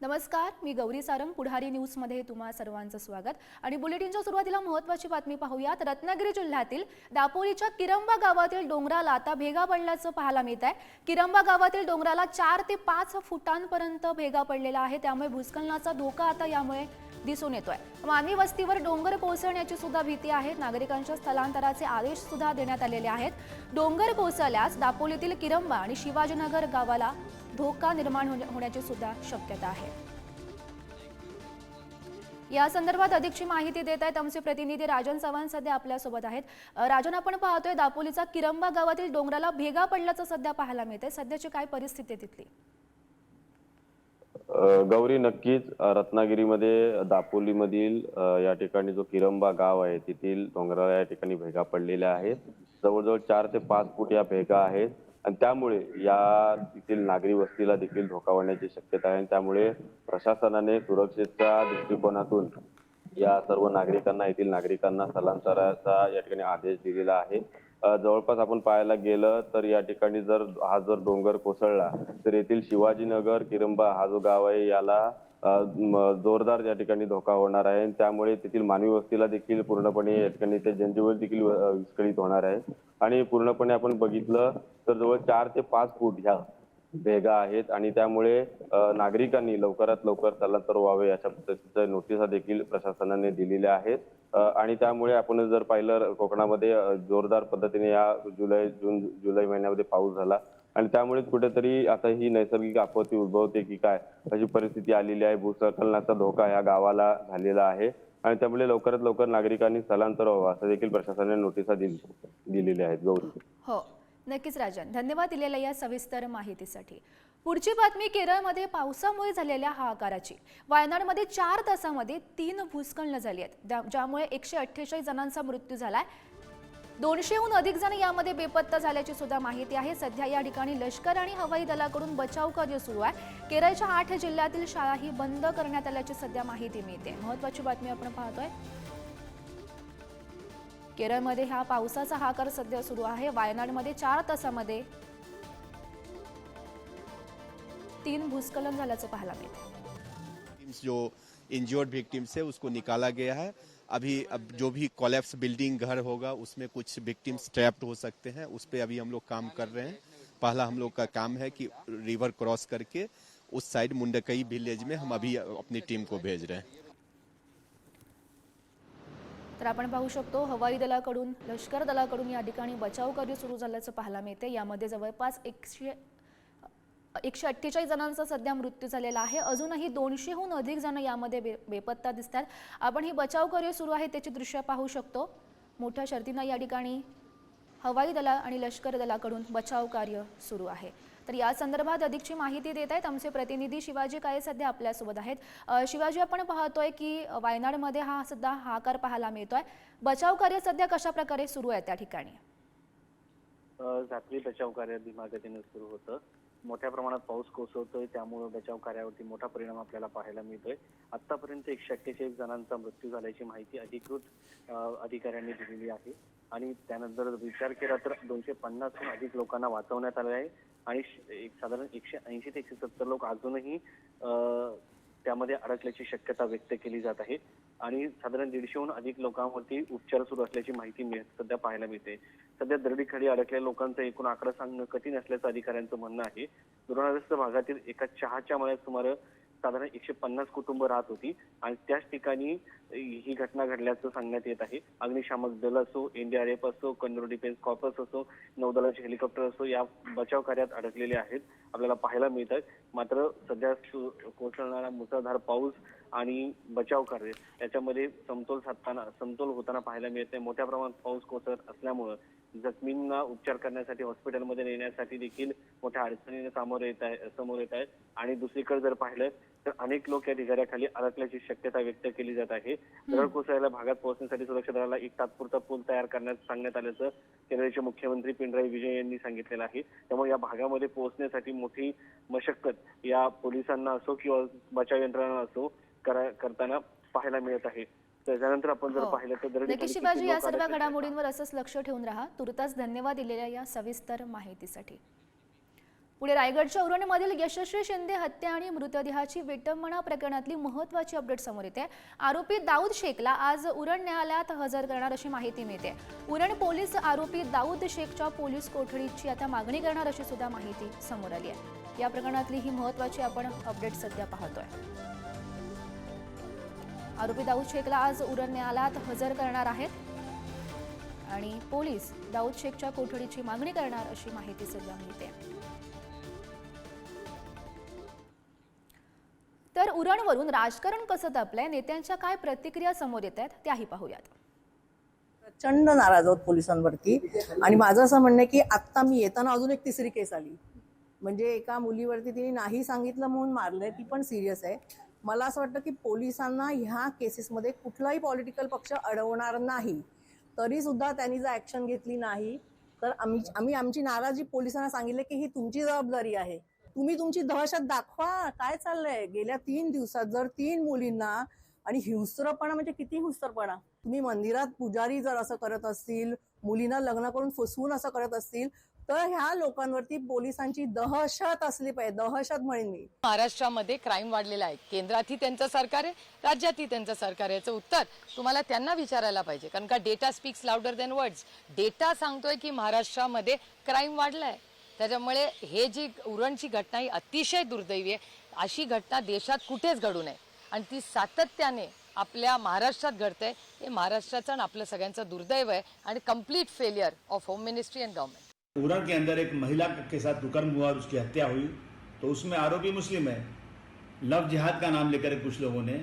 नमस्कार मी गौरी सारंग पुढारी न्यूजमध्ये तुम्हा सर्वांचं स्वागत. आणि बुलेटिनच्या सुरुवातीला महत्त्वाची बातमी पाहूयात. रत्नागिरी जिल्ह्यातील दापोलीच्या किरंबा गावातील डोंगराला आता भेगा पडल्याचं पाहायला मिळत आहे. किरंबा गावातील डोंगराला चार ते पाच फुटांपर्यंत भेगा पडलेला आहे. त्यामुळे भूस्खलनाचा धोका आता यामुळे दिसून येतोय. मानवी वस्तीवर डोंगर कोसळण्याची सुद्धा भीती आहे. नागरिकांच्या स्थलांतराचे आदेश सुद्धा देण्यात आलेले आहेत. डोंगर कोसळल्यास दापोलीतील किरंबा आणि शिवाजीनगर गावाला धोका निर्माण होण्या- होण्याची सुद्धा शक्यता आहे. या संदर्भात अधिकची माहिती देत आहेत आमचे प्रतिनिधी राजन चव्हाण सध्या आपल्यासोबत आहेत. राजन आपण पाहतोय दापोलीचा किरंबा गावातील डोंगराला भेगा पडल्याचं सध्या पाहायला मिळतंय. सध्याची काय परिस्थिती आहे तिथली? गौरी नक्कीच रत्नागिरीमध्ये दापोलीमधील या ठिकाणी जो किरंबा गाव आहे तेथील डोंगराला या ठिकाणी भेगा पडलेल्या आहेत. जवळजवळ चार ते पाच फूट या भेगा आहेत. आणि त्यामुळे या तेथील नागरी वस्तीला देखील धोका वाढण्याची शक्यता आहे. आणि त्यामुळे प्रशासनाने सुरक्षेच्या दृष्टिकोनातून या सर्व नागरिकांना येथील नागरिकांना स्थलांतराचा या ठिकाणी आदेश दिलेला आहे. जवळपास आपण पाहायला गेलं तर या ठिकाणी जर हा जर डोंगर कोसळला तर येथील शिवाजीनगर किरंबा हा जो गाव आहे याला जोरदार या ठिकाणी धोका होणार आहे. त्यामुळे तेथील मानवी वस्तीला देखील पूर्णपणे या ठिकाणी ते जनजीवन देखील विस्कळीत होणार आहे. आणि पूर्णपणे आपण बघितलं तर जवळ चार ते पाच फूट ह्या भेगा आहेत आणि त्यामुळे नागरिकांनी लवकरात लवकर स्थलांतर व्हावे अशा पद्धतीच्या नोटिसा देखील प्रशासनाने दिलेल्या आहेत. आणि त्यामुळे आपण जर पाहिलं कोकणामध्ये जोरदार पद्धतीने या जुलै जून जुलै महिन्यामध्ये पाऊस झाला आणि त्यामुळे कुठेतरी आता ही नैसर्गिक आपत्ती उद्भवते की काय अशी परिस्थिती आलेली आहे. भूसंकलनाचा धोका या गावाला झालेला आहे आणि त्यामुळे लवकरात लवकर नागरिकांनी स्थलांतर व्हावं असं देखील प्रशासनाने नोटिसा दिलेल्या आहेत. गौरी. हो. नक्कीच राजन धन्यवाद दिलेल्या या सविस्तर माहितीसाठी. पुढची बातमी केरळमध्ये पावसामुळे झालेल्या हाहाकाराची. वायनाडमध्ये चार तासामध्ये तीन भूस्खलनं झाली आहेत. ज्यामुळे एकशे अठ्ठेचाळीस जणांचा मृत्यू झालाय. दोनशेहून अधिक जण यामध्ये बेपत्ता झाल्याची सुद्धा माहिती आहे. सध्या या ठिकाणी लष्कर आणि हवाई दलाकडून बचाव कार्य सुरू आहे. केरळच्या आठ जिल्ह्यातील शाळाही बंद करण्यात आल्याची सध्या माहिती मिळते. महत्वाची बातमी आपण पाहतोय. केरळमध्ये हा पावसाचा हाकर सध्या सुरू आहे. वायनाडमध्ये चार तासामध्ये तीन भूस्खलन झाल्याचं पाहायला मिळतं जो इंजर्ड विक्टिम्स है उसको निकाला गया है. अभी अब जो भी कॉलेप्स बिल्डिंग घर होगा उसमें कुछ विक्टिम्स ट्रैप्ड हो सकते हैं. उस पर अभी हम लोग काम कर रहे हैं। पहला हम लोग का काम है कि रिवर क्रॉस करके उस साइड मुंडकई विलेज में हम अभी अपनी टीम को भेज रहे हैं। तर आपण पाहू शकतो हवाई दलाकडून लष्कर दलाकडून या ठिकाणी बचाव कार्य सुरू झाल्याचं पाहायला मिळते. यामध्ये जवळपास एकशे एकशे अठ्ठेचाळीस जणांचा सध्या मृत्यू झालेला आहे. अजूनही दोनशेहून अधिक जण यामध्ये बे बेपत्ता दिसतात. आपण ही बचाव कार्य सुरू आहे त्याची दृश्य पाहू शकतो. मोठ्या शर्तीनं या ठिकाणी हवाई दला आणि लष्कर दलाकडून बचाव कार्य सुरू आहे. तर या संदर्भात अधिकची माहिती देत आहेत आमचे प्रतिनिधी शिवाजी काळे सध्या आपल्यासोबत आहेत. शिवाजी आपण पाहतोय की वायनाडमध्ये हा सध्या हाकार पाहायला मिळतोय. बचाव कार्य सध्या कशा प्रकारे सुरू आहे त्या ठिकाणी? रात्री बचाव कार्य धीमागतीने सुरू होतं. मोठ्या प्रमाणात पाऊस कोसळतोय त्यामुळे बचाव कार्यावरती मोठा परिणाम आपल्याला पाहायला मिळतोय. आतापर्यंत एकशे अठ्ठेचाळीस जणांचा मृत्यू झाल्याची माहिती अधिकृत अधिकाऱ्यांनी दिलेली आहे. आणि त्यानंतर विचार केला तर दोनशे पन्नासहून अधिक लोकांना वाचवण्यात आले आहे. आणि श- एक साधारण एकशे ऐंशी ते एकशे सत्तर लोक अजूनही त्यामध्ये अडकल्याची शक्यता व्यक्त केली जात आहे. आणि साधारण दीडशेहून अधिक लोकांवरती उपचार सुरू असल्याची माहिती मिळत सध्या पाहायला मिळते. सध्या दरडीखाली अडकलेल्या लोकांचा एकूण आकडा सांगणं कठीण असल्याचं अधिकाऱ्यांचं म्हणणं आहे. दुर्वाग्रस्त भागातील एका चहाच्या मळ्यात सुमारे साधारण एकशे पन्नास कुटुंब राहत होती. आणि त्याच ठिकाणी ही घटना घडल्याचं सांगण्यात येत आहे. अग्निशामक दल असो एनडीआरएफ असो कन्नूर डिफेन्स कॉर्पस असो नौदलाचे हेलिकॉप्टर असो या बचाव कार्यात अडकलेले आहेत. आपल्याला पाहायला मिळतात मात्र सध्या कोसळणारा मुसळधार पाऊस आणि बचाव कार्य याच्यामध्ये समतोल साधताना समतोल होताना पाहायला मिळत आहे मोठ्या प्रमाणात पाऊस कोसळत असल्यामुळं जखमींना उपचार करण्यासाठी हॉस्पिटलमध्ये नेण्यासाठी देखील मोठ्या अडचणीने सामोरे येत आहे समोर येत आहेत आणि दुसरीकडे जर पाहिलं तर अनेक लोक या ढिगाऱ्याखाली अडकल्याची शक्यता व्यक्त केली जात आहे. दरड कोसळलेल्या भागात पोहोचण्यासाठी सुरक्षा दलाला एक तात्पुरता पूल तयार करण्यास सांगण्यात आल्याचं केरळचे मुख्यमंत्री पिनराई विजय यांनी सांगितलेलं आहे. त्यामुळे या भागामध्ये पोहोचण्यासाठी मोठी मशक्कत या पोलिसांना असो किंवा बचाव यंत्रणा असो करा- करताना पाहायला मिळत आहे. त्याच्यानंतर आपण जर हो. पाहिलं तर नक्की शिवाजी या सर्व. घडामोडींवर असंच लक्ष ठेवून राहा. तुर्तास धन्यवाद दिलेल्या या सविस्तर माहितीसाठी. पुढे रायगडच्या उरणमधील यशस्वी शिंदे हत्या आणि मृतदेहाची विटंबना प्रकरणातली महत्वाची अपडेट समोर येते. आरोपी दाऊद शेखला आज उरण न्यायालयात हजर करणार अशी माहिती मिळते. उरण पोलीस आरोपी दाऊद शेखच्या पोलीस कोठडीची आता मागणी करणार अशी सुद्धा माहिती समोर आली आहे. या प्रकरणातली ही महत्वाची आपण अपडेट सध्या पाहतोय. आरोपी दाऊद शेखला आज उरण न्यायालयात हजर करणार आहेत. आणि पोलीस दाऊद शेखच्या कोठडीची मागणी करणार अशी माहिती सध्या मिळते. तर उरणवरून राजकारण कसं तापलंय? नेत्यांच्या काय प्रतिक्रिया समोर येत आहेत त्याही पाहूयात. प्रचंड नाराज आहोत पोलिसांवरती. आणि माझं असं म्हणणं आहे की आत्ता मी येताना अजून एक तिसरी केस आली. म्हणजे एका मुलीवरती तिने नाही सांगितलं म्हणून मारलंय ती पण सिरियस आहे. मला असं वाटतं की पोलिसांना ह्या केसेसमध्ये कुठलाही पॉलिटिकल पक्ष अडवणार नाही. तरी सुद्धा त्यांनी जर ऍक्शन घेतली नाही तर आम्ही आम्ही आमची नाराजी पोलिसांना सांगितले की ही तुमची जबाबदारी आहे. तुम्ही तुमची दहशत दाखवा. काय चाललंय? गेल्या तीन दिवसात जर तीन मुलींना आणि हिंस्त्रपणा म्हणजे किती हिंस्त्रपणा तुम्ही मंदिरात पुजारी जर असं करत असतील मुलींना लग्न करून फसवून असं करत असतील तर ह्या लोकांवरती पोलिसांची दहशत असली पाहिजे दहशत म्हणेन मी. महाराष्ट्रामध्ये क्राईम वाढलेला आहे. केंद्रातही त्यांचं सरकार आहे राज्यातही त्यांचं सरकार आहे. याचं उत्तर तुम्हाला त्यांना विचारायला पाहिजे. कारण का data speaks louder than words data सांगतोय की महाराष्ट्रामध्ये क्राईम वाढलाय. त्याच्यामुळे हे जी उरणची घटना ही अतिशय दुर्दैवी आहे. अशी घटना देशात कुठेच घडू नये. आणि ती सातत्याने आपल्या महाराष्ट्रात घडते. हे महाराष्ट्राचं आणि आपलं सगळ्यांचं दुर्दैव आहे. आणि complete failure of home ministry and government Uran के अंदर एक महिला के साथ दुकर्म हुआ और उसकी हत्या हुई तो उसमें आरोपी मुस्लिम है। लव जिहाद का नाम लेकर कुछ लोगों ने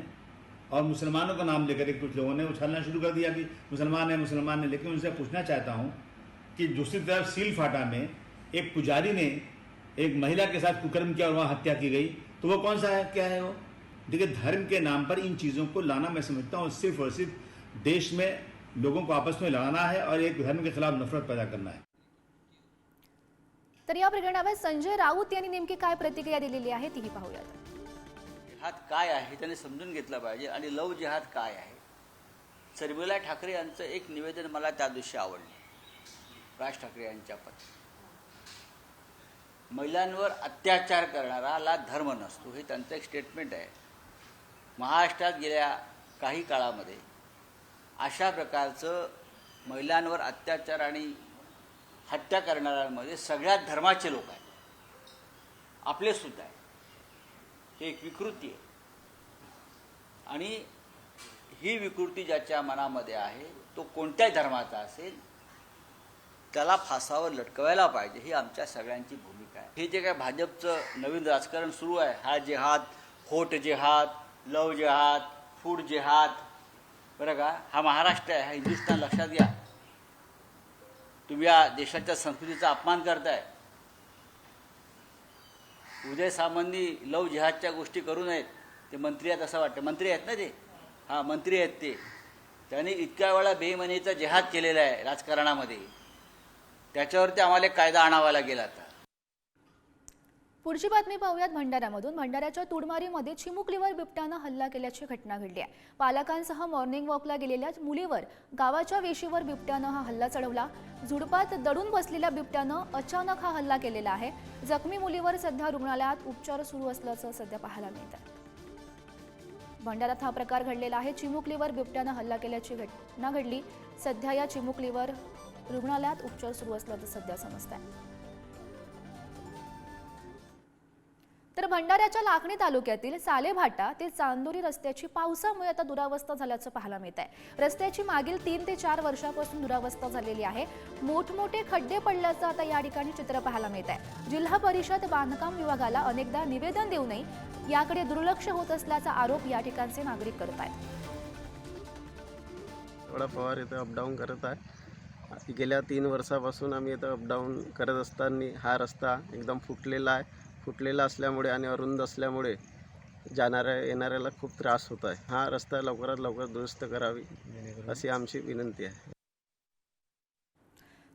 और मुसलमानों का नाम लेकर कुछ लोगों ने उछलना शुरू कर दिया कि मुसलमान है मुसलमान है। लेकिन उनसे पूछना चाहता हूँ कि दूसरी तरफ़ सील फाटा में एक पुजारी ने एक महिला के साथ कुकर्म किया और वहाँ हत्या की गई तो वो कौन सा है? क्या है वो? देखिए, धर्म के नाम पर इन चीज़ों को लाना मैं समझता हूँ, सिर्फ़ और सिर्फ़ देश में लोगों को आपस में लड़ाना है और एक धर्म के खिलाफ नफरत पैदा करना है। तर या प्रकरणावर संजय राऊत यांनी नेमकी काय प्रतिक्रिया दिलेली आहे तीही पाहूयात. जिहाद काय आहे त्याने त्यांनी समजून घेतलं पाहिजे आणि लव जिहाद काय आहे? शर्मिला ठाकरे यांचं एक निवेदन मला त्या दिवशी आवडलं. राज ठाकरे यांच्या पत्नी. महिलांवर अत्याचार करणाराला धर्म नसतो हे त्यांचं एक स्टेटमेंट आहे. महाराष्ट्रात गेल्या काही काळामध्ये अशा प्रकारचं महिलांवर अत्याचार आणि हत्या करणाऱ्यांमध्ये सगळ्यात धर्माचे लोक आहेत. आपले सुद्धा आहे हे एक विकृती आहे. आणि ही विकृती ज्याच्या मनामध्ये आहे तो कोणत्याही धर्माचा असेल त्याला फासावर लटकवायला पाहिजे ही आमच्या सगळ्यांची भूमिका आहे. हे जे काय भाजपचं नवीन राजकारण सुरू आहे हा जेहाद होट जेहाद लव जेहाद फूड जेहाद बरं का? हा महाराष्ट्र आहे हा हिंदुस्थान लक्षात घ्या. तुम्ही या देशाच्या संस्कृतीचा अपमान करताय. उदय सामांनी लव जिहादच्या गोष्टी करू नयेत. ते मंत्री आहेत असं वाटतं. मंत्री आहेत ना ते? हां मंत्री आहेत ते. त्यांनी इतक्या वेळा बेमनीचा जिहाद केलेला आहे राजकारणामध्ये. त्याच्यावरती आम्हाला एक कायदा आणावा लागेल आता. पुढची बातमी पाहूयात भंडाऱ्यामधून. भंडाऱ्याच्या तुडमारीमध्ये चिमुकलीवर बिबट्यानं हल्ला केल्याची घटना घडली आहे. पालकांसह मॉर्निंग वॉकला गेलेल्या मुलीवर गावाच्या वेशीवर बिबट्यानं हा हल्ला चढवला. झुडपात दडून बसलेल्या बिबट्यानं अचानक हा हल्ला केलेला आहे. जखमी मुलीवर सध्या रुग्णालयात उपचार सुरू असल्याचं सध्या पाहायला मिळत भंडाऱ्यात हा प्रकार घडलेला आहे. चिमुकलीवर बिबट्यानं हल्ला केल्याची घटना घडली. सध्या या चिमुकलीवर रुग्णालयात उपचार सुरू असल्याचं सध्या समजत आहे तर भंडाऱ्याच्या लाखणी तालुक्यातील सालेभाटा ते चांदोरी रस्त्याची पावसामुळे आता दुरावस्था झाल्याचं पाहायला मिळत आहे रस्त्याची मागील तीन ते चार वर्षापासून दुरावस्था झालेली आहे. मोठमोठे खड्डे पडल्याचं आता या ठिकाणी चित्र पाहायला मिळत आहे जिल्हा परिषद बांधकाम विभागाला अनेकदा निवेदन देऊनही याकडे दुर्लक्ष होत असल्याचा आरोप या ठिकाणचे नागरिक करत आहेत. थोडा पवार इथं अपडाऊन करत आहे. गेल्या तीन वर्षापासून आम्ही इथं अपडाऊन करत असताना हा रस्ता एकदम फुटलेला आहे. फुटलेला असल्यामुळे आणि अरुंद असल्यामुळे जाणाऱ्या येणाऱ्याला खूप त्रास होत आहे. हा रस्ता लवकरात लवकर दुरुस्त करावी अशी आमची विनंती आहे.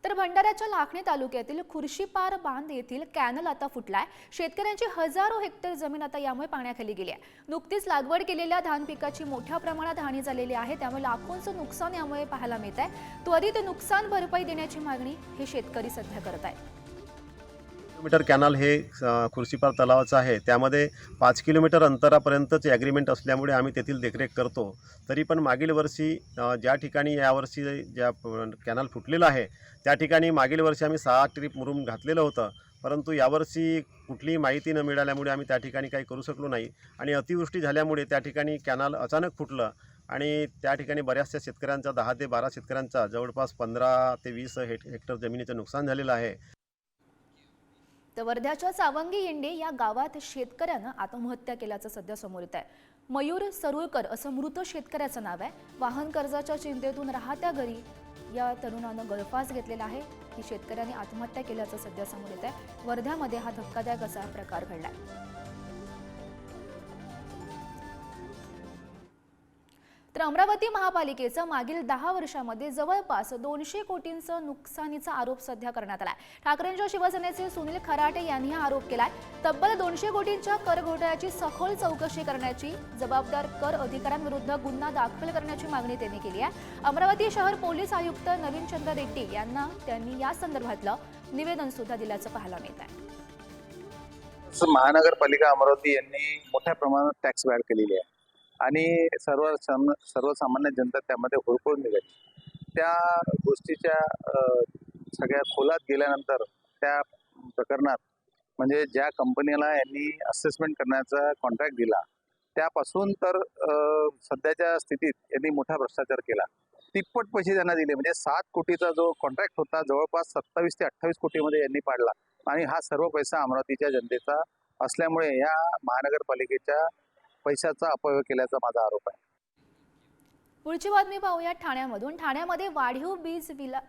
तर भंडाऱ्याच्या लाखणी तालुक्यातील खुर्शीपार बांध येथील कॅनल आता फुटलाय. शेतकऱ्यांची हजारो हेक्टर जमीन आता यामुळे पाण्याखाली गेली आहे. नुकतीच लागवड केलेल्या धान पिकाची मोठ्या प्रमाणात हानी झालेली आहे. त्यामुळे लाखोंचं नुकसान यामुळे पाहायला मिळत आहे त्वरित नुकसान भरपाई देण्याची मागणी हे शेतकरी सध्या करत आहेत. किलोमीटर कॅनल हे खुर्शीपार तलावाचं आहे. त्यामध्ये पाच किलोमीटर अंतरापर्यंतच ॲग्रीमेंट असल्यामुळे आम्ही तेथील देखरेख करतो. तरी पण मागील वर्षी ज्या ठिकाणी यावर्षी ज्या कॅनल फुटलेला आहे त्या ठिकाणी मागील वर्षी आम्ही सहा ट्रीप मुरुम घातलेलं होतं. परंतु यावर्षी कुठलीही माहिती न मिळाल्यामुळे आम्ही त्या ठिकाणी काही करू शकलो नाही. आणि अतिवृष्टी झाल्यामुळे त्या ठिकाणी कॅनल अचानक फुटलं आणि त्या ठिकाणी बऱ्याचशा शेतकऱ्यांचा दहा ते बारा शेतकऱ्यांचा जवळपास पंधरा ते वीस हेक्टर जमिनीचं नुकसान झालेलं आहे. तर वर्ध्याच्या सावंगी येंडे या गावात शेतकऱ्यानं आत्महत्या केल्याचं सध्या समोर येत आहे मयूर सरुळकर असं मृत शेतकऱ्याचं नाव आहे. वाहन कर्जाच्या चिंतेतून राहत्या घरी या तरुणानं गळफास घेतलेला आहे. की शेतकऱ्याने आत्महत्या केल्याचं सध्या समोर येत आहे वर्ध्यामध्ये हा धक्कादायक असा प्रकार घडलाय. तर अमरावती महापालिकेचं मागील दहा वर्षामध्ये जवळपास दोनशे कोटींचं नुकसानीचा आरोप सध्या करण्यात आलाय. ठाकरेंच्या शिवसेनेचे सुनील खराटे यांनी हा आरोप केलाय. तब्बल दोनशे कोटींच्या कर घोटाळ्याची सखोल चौकशी करण्याची जबाबदार कर अधिकाऱ्यांविरुद्ध गुन्हा दाखल करण्याची मागणी त्यांनी केली आहे. अमरावती शहर पोलीस आयुक्त नवीन चंद्र रेड्डी यांना त्यांनी या संदर्भातलं निवेदन सुद्धा दिल्याचं पाहायला मिळत आहे. महानगरपालिका अमरावती यांनी मोठ्या प्रमाणात टॅक्स वाढ केलेली आहे. आणि सर्व सम- सर्वसामान्य जनता त्यामध्ये होरपळून निघाली. त्या गोष्टीच्या सगळ्या खोलात गेल्यानंतर त्या प्रकरणात म्हणजे ज्या कंपनीला यांनी असेसमेंट करण्याचा कॉन्ट्रॅक्ट दिला त्यापासून तर सध्याच्या स्थितीत यांनी मोठा भ्रष्टाचार केला. तिप्पट पैसे त्यांना दिले म्हणजे सात कोटीचा जो कॉन्ट्रॅक्ट होता जवळपास सत्तावीस ते अठ्ठावीस कोटीमध्ये यांनी पाडला. आणि हा सर्व पैसा अमरावतीच्या जनतेचा असल्यामुळे या महानगरपालिकेच्या पैशाचा अपव्यय केल्याचा माझा आरोप आहे. पुढची बातमी पाहूया ठाण्यामधून. ठाण्यामध्ये वाढीव वीज बिला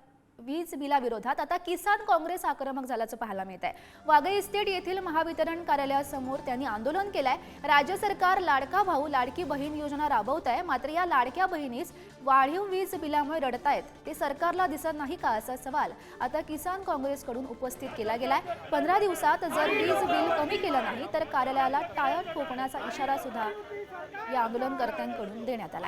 वीज बिलाविरोधात आता किसान काँग्रेस आक्रमक झाल्याचं पाहायला मिळत आहे वाघई इस्टेट येथील महावितरण कार्यालयासमोर त्यांनी आंदोलन केलंय. राज्य सरकार लाडका भाऊ लाडकी बहीण योजना राबवत आहे मात्र या लाडक्या बहिणीस वाढीव वीज बिलामुळे रडतायत. ते सरकारला दिसत नाही का असा सवाल आता किसान काँग्रेसकडून उपस्थित केला गेलाय. पंधरा दिवसात जर वीज बिल कमी केलं नाही तर कार्यालयाला टाळं ठोकण्याचा इशारा सुद्धा या आंदोलनकर्त्यांकडून देण्यात आला